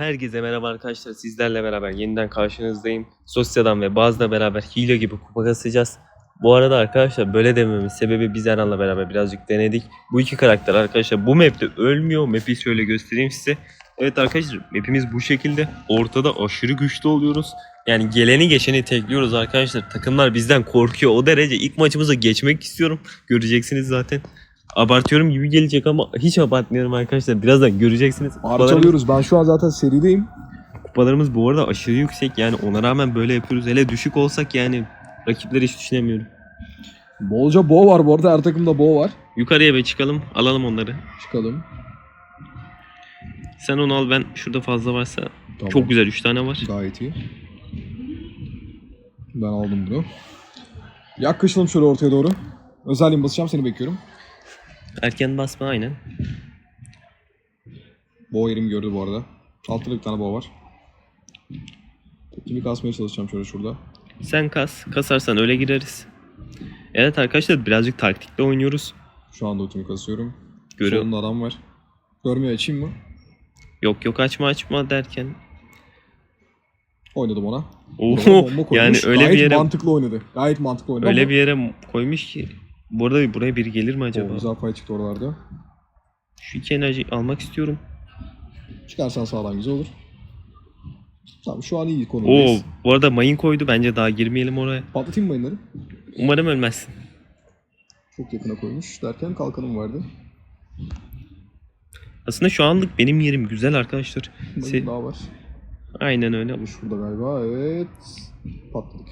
Herkese merhaba arkadaşlar. Sizlerle beraber yeniden karşınızdayım. Sosyadan ve Baz'la beraber hile gibi kupa kasacağız. Bu arada arkadaşlar böyle dememin sebebi biz Erhan'la beraber birazcık denedik. Bu iki karakter arkadaşlar bu map'te ölmüyor. Map'i şöyle göstereyim size. Evet arkadaşlar map'imiz bu şekilde. Ortada aşırı güçlü oluyoruz. Yani geleni geçeni tekliyoruz arkadaşlar. Takımlar bizden korkuyor. O derece ilk maçımıza geçmek istiyorum. Göreceksiniz zaten. Abartıyorum gibi gelecek ama hiç abartmıyorum arkadaşlar. Birazdan göreceksiniz. Parçalıyoruz. Ben şu an zaten serideyim. Kupalarımız bu arada aşırı yüksek yani ona rağmen böyle yapıyoruz. Hele düşük olsak yani rakipleri hiç düşünemiyorum. Bolca bow var bu arada. Her takımda bow var. Yukarıya bir çıkalım alalım onları. Çıkalım. Sen onu al ben şurada fazla varsa Tamam. çok güzel 3 tane var. Gayet iyi. Ben aldım bunu. Yaklaşalım şöyle ortaya doğru. Özelliğimi basacağım seni bekliyorum. Erken basma aynen. Bow yerimi gördü bu arada. Altta da bir tane bow var. Kimi kasmaya çalışacağım şöyle şurada. Sen kas. Kasarsan öyle gireriz. Evet arkadaşlar birazcık taktikle oynuyoruz. Şu anda ultimi kasıyorum. Görüyor. Solunda adam var. Görmüyor açayım mı? Yok yok açma açma derken. Oynadım ona. Oo, Bomba koymuş. yani öyle Gayet bir yere mantıklı oynadı. Gayet mantıklı oynadı öyle ama- bir yere koymuş ki. Bu arada buraya biri gelir mi Oo, acaba? güzel pay çıktı oralarda. Şu iki enerji almak istiyorum. Çıkarsan sağdan güzel olur. Tamam şu an iyi Oo, konumdayız. bu arada mayın koydu bence daha girmeyelim oraya. Patlatayım mayınları? Umarım ölmezsin. Çok yakına koymuş derken kalkanım vardı. Aslında şu anlık benim yerim güzel arkadaşlar. Mayın Se- daha var. Aynen öyle. Bu şurada galiba evet. Patladık.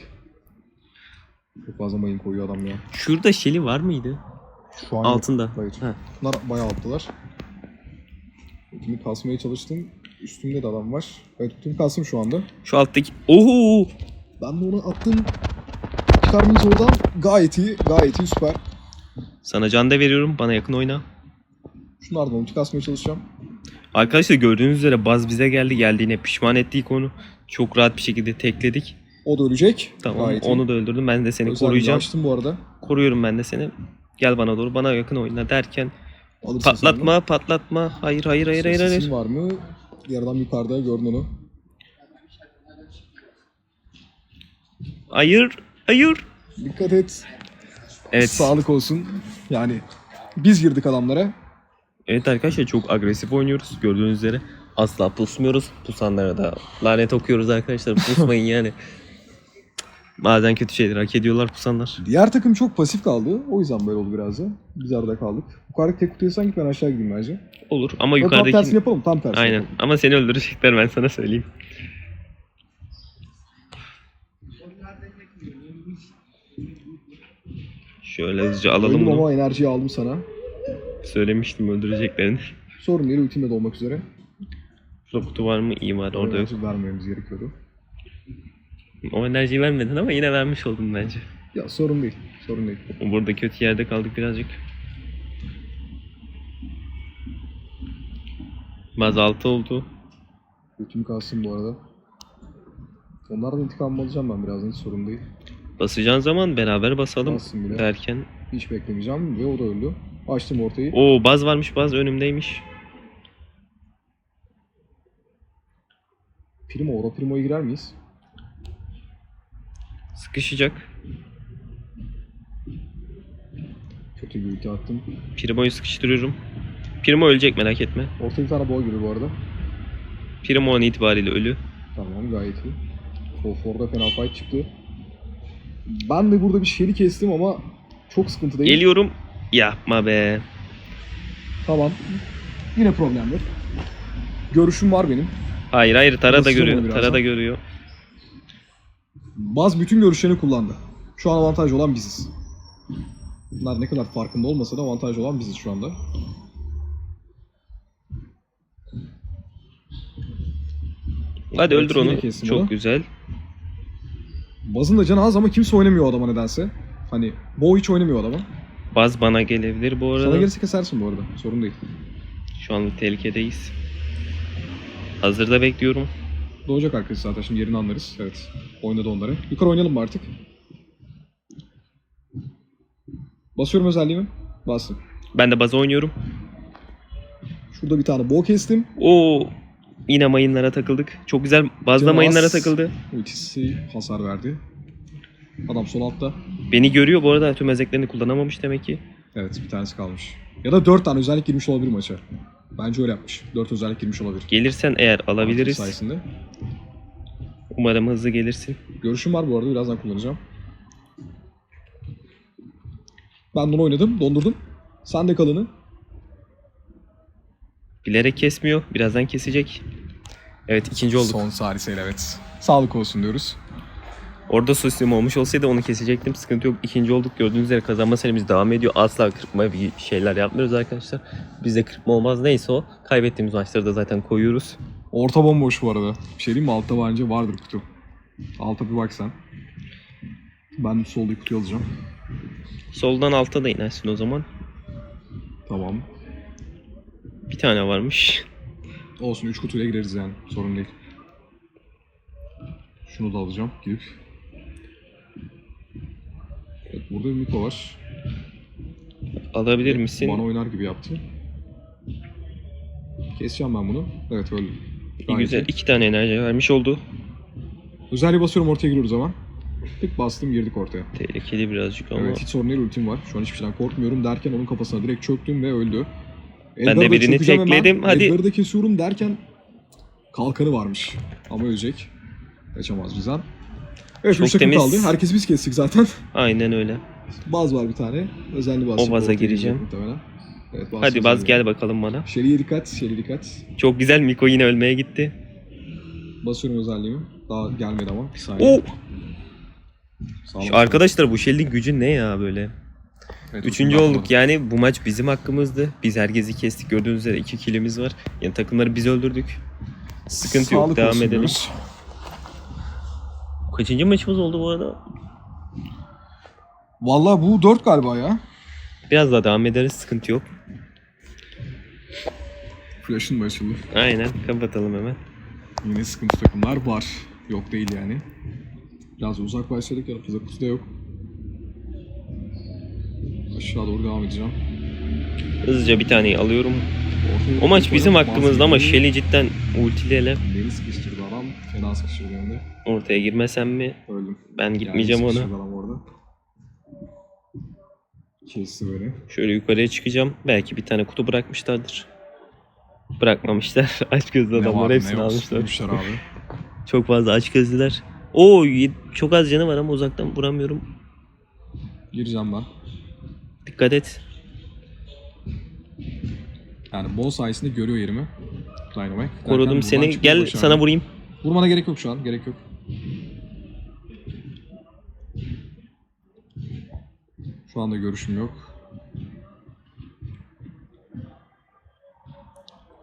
Çok fazla mayın koyuyor adam ya. Şurada şeli var mıydı? Şu an Altında. Yok. Hayır. Ha. Bunlar bayağı attılar. Ultimi kasmaya çalıştım. Üstümde de adam var. Evet ultimi kastım şu anda. Şu alttaki. Oo! Ben de onu attım. Çıkarmayız oradan. Gayet iyi. Gayet iyi süper. Sana can da veriyorum. Bana yakın oyna. Şunlardan ulti kasmaya çalışacağım. Arkadaşlar gördüğünüz üzere Baz bize geldi. Geldiğine pişman ettik onu. Çok rahat bir şekilde tekledik. O da ölecek. Tamam Gayet iyi. onu da öldürdüm. Ben de seni Özelliği koruyacağım. açtım bu arada. Koruyorum ben de seni. Gel bana doğru. Bana yakın oyna derken. Alırsın Patlatma patlatma. Hayır hayır hayır hayır hayır. Sesin var mı? Adam yukarıda gördün onu. Hayır. Hayır. Dikkat et. Evet. Sağlık olsun. Yani biz girdik adamlara. Evet arkadaşlar çok agresif oynuyoruz gördüğünüz üzere. Asla pusmuyoruz. Pusanlara da lanet okuyoruz arkadaşlar. Pusmayın yani. Bazen kötü şeyler hak ediyorlar pusanlar. Diğer takım çok pasif kaldı. O yüzden böyle oldu biraz da. Biz arada kaldık. Yukarıdaki tek kutuya sanki ben aşağı gideyim bence. Olur ama Yok, tam tersini yukarıdaki... yapalım. Tam tersini Aynen yapalım. ama seni öldürecekler ben sana söyleyeyim. Şöyle hızlıca alalım Öldüm bunu. ama enerjiyi aldım sana. Söylemiştim öldüreceklerini. Sorun değil ultimle dolmak üzere. Şurada kutu var mı? İyi var orada yok. Enerji vermememiz gerekiyordu. O enerjiyi vermedin ama yine vermiş oldun bence. Ya sorun değil. Sorun değil. Burada kötü yerde kaldık birazcık. Baz 6 oldu. Ultimi kalsın bu arada. Onlardan intikamımı alacağım ben birazdan hiç sorun değil. Basacağın zaman beraber basalım bile. derken. Hiç beklemeyeceğim ve o da öldü. Açtım ortayı. Oo baz varmış baz önümdeymiş. Primo, Oro Primo'ya girer miyiz? Sıkışacak. Kötü bir ulti attım. Primo'yu sıkıştırıyorum. Primo ölecek merak etme. Ortaya bir tane boğa gibi bu arada. Primo an itibariyle ölü. Tamam gayet iyi. Orada fena fight çıktı. Ben de burada bir şeyi kestim ama çok sıkıntı değil. Geliyorum. Yapma be. Tamam. Yine problem yok. Görüşüm var benim. Hayır hayır Tara da görüyor. Tara da görüyor. Baz bütün görüşlerini kullandı. Şu an avantaj olan biziz. Bunlar ne kadar farkında olmasa da avantaj olan biziz şu anda. Hadi öldür onu. Çok onu. güzel. Baz'ın da canı az ama kimse oynamıyor adama nedense. Hani Bo hiç oynamıyor adama. Baz bana gelebilir bu Sana arada. gelirse kesersin bu arada. Sorun değil. Şu anlık tehlikedeyiz. Hazırda bekliyorum. Doğacak arkadaş zaten şimdi yerini anlarız. Evet. Oynadı onları. Yukarı oynayalım mı artık? Basıyorum özelliğimi. Bastım. Ben de baz oynuyorum. Şurada bir tane bow kestim. Oo yine mayınlara takıldık. Çok güzel bazda Canı mayınlara takıldı. Ultisi hasar verdi. Adam sol altta. Beni görüyor bu arada tüm ezeklerini kullanamamış demek ki. Evet bir tanesi kalmış. Ya da 4 tane özellik girmiş olabilir maça. Bence öyle yapmış. 4 özellik girmiş olabilir. Gelirsen eğer alabiliriz. Sayesinde. Umarım hızlı gelirsin. Görüşüm var bu arada birazdan kullanacağım. Ben bunu oynadım, dondurdum. Sen de kalanı. Bilerek kesmiyor. Birazdan kesecek. Evet ikinci olduk. Son saliseyle evet. Sağlık olsun diyoruz. Orada sosyum olmuş olsaydı onu kesecektim. Sıkıntı yok. İkinci olduk. Gördüğünüz üzere kazanma serimiz devam ediyor. Asla kırpma bir şeyler yapmıyoruz arkadaşlar. Bizde kırpma olmaz. Neyse o. Kaybettiğimiz maçları da zaten koyuyoruz. Orta bomboş bu arada. Bir şey diyeyim mi? Altta bence vardır kutu. Alta bir bak sen. Ben soldaki kutuyu alacağım. Soldan alta da inersin o zaman. Tamam. Bir tane varmış. Olsun 3 kutuyla gireriz yani. Sorun değil. Şunu da alacağım gidip. Burada bir Miko var. Alabilir misin? Bana oynar gibi yaptı. Keseceğim ben bunu. Evet öldüm. İyi Gayet güzel. iyi. iki tane enerji vermiş oldu. Özelliğe basıyorum ortaya giriyoruz ama. Tık bastım girdik ortaya. Tehlikeli birazcık ama. Evet hiç sorun değil ultim var. Şu an hiçbir şeyden korkmuyorum derken onun kafasına direkt çöktüm ve öldü. Ben de Edgar'ı da birini çökeceğim hemen. tekledim, hadi. Edgar'ı da kesiyorum derken kalkanı varmış. Ama ölecek. Kaçamaz bizden. Evet Çok 3 takım temiz. kaldı. Herkes biz kestik zaten. Aynen öyle. Baz var bir tane. Özelliği baz. O baza gireceğim. Evet, baz Hadi baz gel bakalım bana. Şeli'ye dikkat. Şeli dikkat. Çok güzel Miko yine ölmeye gitti. Basıyorum özelliğimi. Daha gelmedi ama. Bir saniye. Oo! Sağ olun. Şu arkadaşlar bu Shell'in gücü ne ya böyle? Evet, Üçüncü olduk atmadı. yani bu maç bizim hakkımızdı. Biz herkesi kestik gördüğünüz üzere iki killimiz var. Yani takımları biz öldürdük. Sıkıntı yok Sağlık devam olsun edelim. diyoruz. Kaçıncı maçımız oldu bu arada? Vallahi bu 4 galiba ya. Biraz daha devam ederiz sıkıntı yok. Flash'ın mı açıldı? Aynen kapatalım hemen. Yine sıkıntı takımlar var. Yok değil yani. Biraz uzak başladık ya fazla kutu da yok. Aşağı doğru devam edeceğim. Hızlıca bir taneyi alıyorum. Ortaya O maç bizim hakkımızda ama Shelly cidden ultili ele. Beni sıkıştırdı sıkıştırdı hem de. Ortaya girmesem mi? Öldüm. Ben gitmeyeceğim Yani ona. adam orada. Kesti böyle. Şöyle yukarıya çıkacağım. Belki bir tane kutu bırakmışlardır. Bırakmamışlar. Aç gözlü adamlar hepsini almışlar. Abi. Çok fazla aç gözlüler. Oo çok az canı var ama uzaktan vuramıyorum. Gireceğim ben. Dikkat et. Yani bol sayesinde görüyor yerimi. Dynamite. Korudum seni. Gel başardım. sana vurayım. Vurmana gerek yok şu an. Gerek yok. Şu anda görüşüm yok.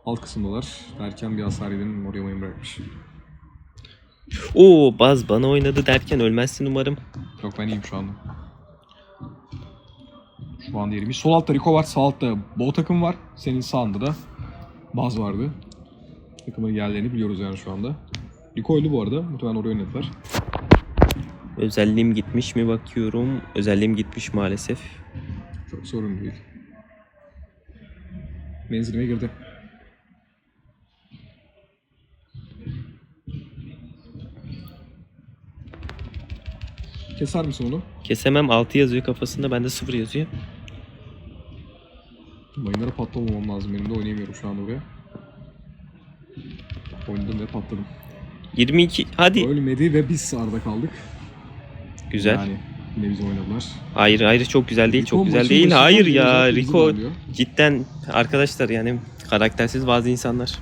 Alt kısımdalar. Derken bir hasar yedim. Oraya mayın bırakmış. Oo Baz bana oynadı derken ölmezsin umarım. Yok ben iyiyim şu anda. Şu anda yerimiz. Sol altta Rico var. Sağ altta Bo takım var. Senin sağında da Baz vardı. Takımın yerlerini biliyoruz yani şu anda. Rico öldü bu arada. Muhtemelen oraya oynadılar. Özelliğim gitmiş mi bakıyorum. Özelliğim gitmiş maalesef. Çok sorun değil. Menzilime girdi. Keser misin onu? Kesemem 6 yazıyor kafasında bende 0 yazıyor. Mayınlara patlamamam lazım. Benim de oynayamıyorum şu anda oraya. Oynadım ve patladım. 22 hadi. Ölmedi ve biz arda kaldık. Güzel. Yani yine biz oynadılar. Hayır hayır çok güzel değil çok Rico güzel maçın değil. Hayır ya Rico cidden arkadaşlar yani karaktersiz bazı insanlar.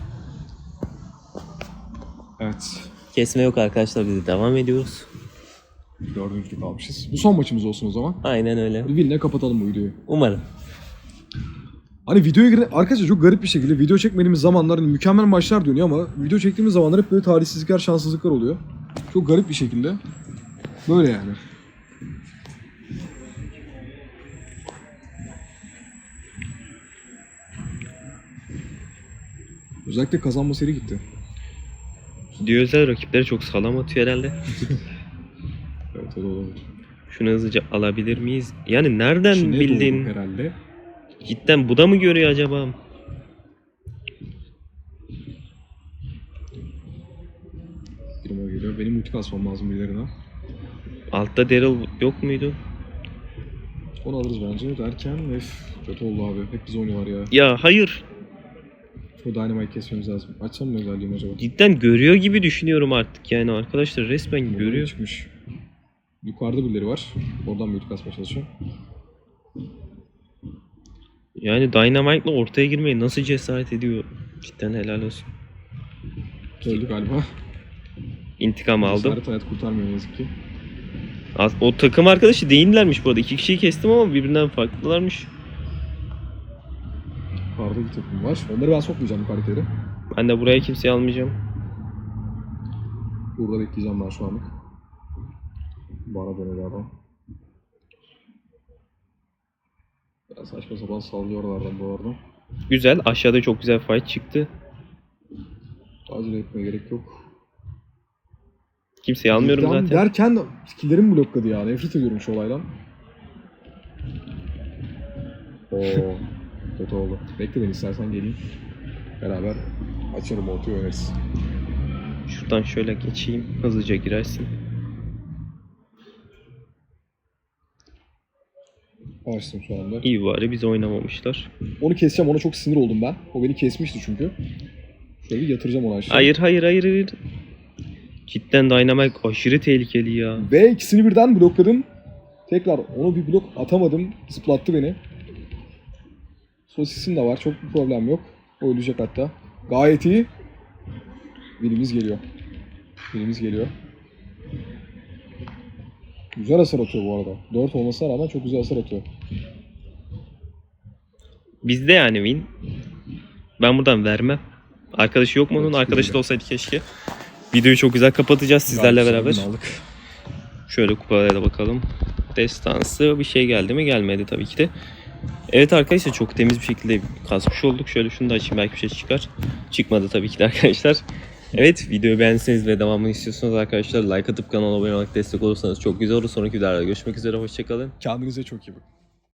Evet. Kesme yok arkadaşlar biz de devam ediyoruz. Dördüncülük almışız. Bu son maçımız olsun o zaman. Aynen öyle. Bir winle kapatalım bu videoyu. Umarım. Hani videoya giren arkadaşlar çok garip bir şekilde video çekmediğimiz zamanlar hani mükemmel maçlar dönüyor ama video çektiğimiz zamanlar hep böyle talihsizlikler, şanssızlıklar oluyor. Çok garip bir şekilde. Böyle yani. Özellikle kazanma seri gitti. Diyorlar rakipleri çok sağlam atıyor herhalde. Evet o da olabilir. Şunu hızlıca alabilir miyiz? Yani nereden Çin'e bildin? doğru herhalde. Cidden bu da mı görüyor acaba? aklıma geliyor. Benim ulti kasmam lazım birilerine. Altta Daryl yok muydu? Onu alırız bence derken öf kötü oldu abi. Hep biz oynuyorlar ya. Ya hayır. Şu Dynamite kesmemiz lazım. Açsam mı özelliğimi acaba? Cidden görüyor gibi düşünüyorum artık yani arkadaşlar resmen Görüyor. görüyor. Çıkmış. Yukarıda birileri var. Oradan bir ulti kasmaya çalışıyor. Yani Dynamite'la ortaya girmeyi nasıl cesaret ediyor? Cidden helal olsun. Öldü galiba. İntikam aldım. Cesaret hayat kurtarmıyor ne yazık ki. Az- O takım arkadaşı değillermiş bu arada. İki kişiyi kestim ama birbirinden farklılarmış. Yukarıda bir takım var. Onları ben sokmayacağım bu karakteri. Ben de buraya kimseyi almayacağım. Burada bekleyeceğim ben şu anlık. Bana dönüyor adam. Ya saçma sapan sallıyor oralardan bu arada. Güzel. Aşağıda çok güzel fight çıktı. Acele etmeye gerek yok. Kimseyi almıyorum Birden zaten. Derken skill'lerim blokladı ya. Nefret ediyorum şu olaydan. Oo, kötü oldu. Bekle beni istersen geleyim. Beraber açarım ortaya oynarız. Şuradan şöyle geçeyim. Hızlıca girersin. Açtım şu anda. İyi bari biz oynamamışlar. Onu keseceğim. Ona çok sinir oldum ben. O beni kesmişti çünkü. Şöyle bir yatıracağım onu aşağı. Hayır hayır hayır hayır. Cidden Dynamite aşırı tehlikeli ya. Ve ikisini birden blokladım. Tekrar onu bir blok atamadım. Zıplattı beni. Sosisim de var. Çok bir problem yok. O ölecek hatta. Gayet iyi. Birimiz geliyor. Birimiz geliyor. Güzel hasar atıyor bu arada. 4 olmasına rağmen çok güzel hasar atıyor. Bizde yani win. Ben buradan vermem. Arkadaşı yok mu onun? Evet, Arkadaşı da olsaydı keşke. Videoyu çok güzel kapatacağız sizlerle beraber. aldık. Şöyle kupalara da bakalım. Destansı bir şey geldi mi? Gelmedi tabii ki de. Evet arkadaşlar çok temiz bir şekilde kasmış olduk. Şöyle şunu da açayım belki bir şey çıkar. Çıkmadı tabii ki de arkadaşlar. Evet videoyu beğendiyseniz ve devamını istiyorsanız arkadaşlar like atıp kanala abone olarak destek olursanız çok güzel olur. Sonraki videolarda görüşmek üzere. Hoşçakalın. Kendinize çok iyi bakın.